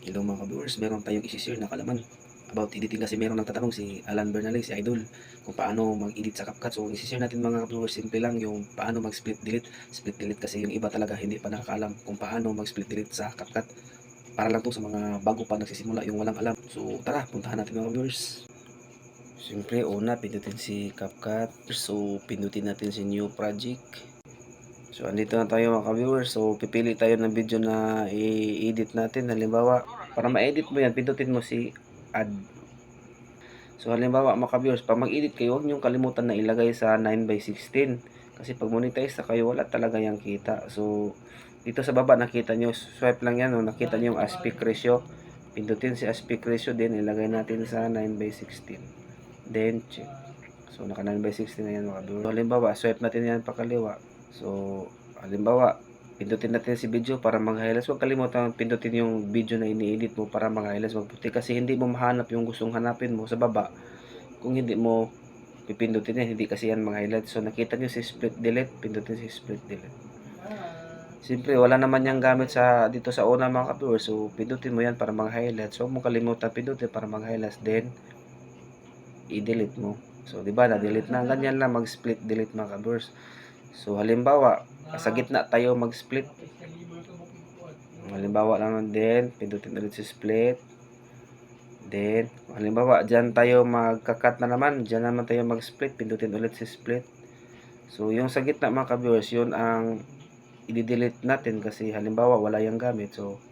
Hello mga ka-viewers, meron tayong isi-share na kalaman about editing kasi meron nagtatanong si Alan Bernales, si Idol, kung paano mag-edit sa CapCut. So, isi-share natin mga ka-viewers, simple lang yung paano mag-split delete. Split delete kasi yung iba talaga hindi pa nakakaalam kung paano mag-split delete sa CapCut. Para lang to sa mga bago pa nagsisimula, yung walang alam. So, tara, puntahan natin mga ka-viewers. Siyempre, una, pindutin si CapCut. So, pindutin natin si New Project. So, andito na tayo mga ka-viewers. So, pipili tayo ng video na i-edit natin. Halimbawa, para ma-edit mo yan, pindutin mo si add. So, halimbawa mga ka-viewers, pag mag-edit kayo, huwag niyong kalimutan na ilagay sa 9x16. Kasi pag monetize na kayo, wala talaga yung kita. So, dito sa baba, nakita nyo, swipe lang yan, no? nakita nyo yung aspect ratio. Pindutin si aspect ratio din, ilagay natin sa 9x16. Then, check. So, naka 9x16 na yan mga ka-viewers. So, halimbawa, swipe natin yan pakaliwa. So, halimbawa, pindutin natin si video para mag-highlights. Huwag kalimutan pindutin yung video na ini-edit mo para mag-highlights magputi kasi hindi mo mahanap yung gustong hanapin mo sa baba. Kung hindi mo pipindutin yan, hindi kasi yan mag-highlights. So, nakita nyo si split delete, pindutin si split delete. Siyempre, wala naman yung gamit sa dito sa una mga ka-viewers. So, pindutin mo yan para mag-highlights. So, huwag mo kalimutan pindutin para mag-highlights. Then, i-delete mo. So, di ba, na-delete na. Ganyan lang mag-split delete mga ka-viewers. So, halimbawa, sa gitna tayo mag-split. Halimbawa lang din, pindutin ulit si split. Then, halimbawa, dyan tayo magka-cut na naman. Dyan naman tayo mag-split. Pindutin ulit si split. So, yung sa gitna mga ka-viewers, yun ang i-delete natin kasi halimbawa wala yung gamit. So,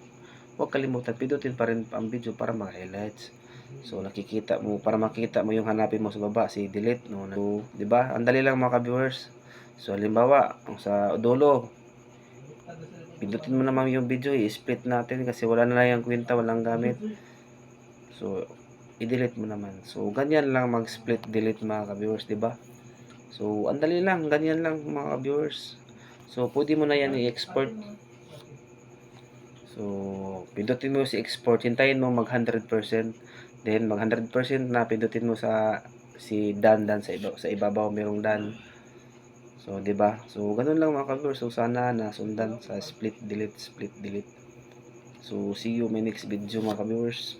huwag kalimutan, pindutin pa rin ang video para mag-highlights. So, nakikita mo, para makita mo yung hanapin mo sa baba, si delete. No? So, di ba? Ang dali lang mga ka-viewers. So, halimbawa, sa dulo, pindutin mo naman yung video, i-split natin kasi wala na lang yung kwenta, walang gamit. So, i-delete mo naman. So, ganyan lang mag-split delete mga ka-viewers, ba? So, ang lang, ganyan lang mga ka-viewers. So, pwede mo na yan i-export. So, pindutin mo si export, hintayin mo mag 100%. Then, mag 100% na pindutin mo sa si done done sa iba, sa ibabaw merong done. So, 'di ba? So, ganun lang mga ka-viewers. So, sana nasundan sa split delete, split delete. So, see you my next video mga ka-viewers.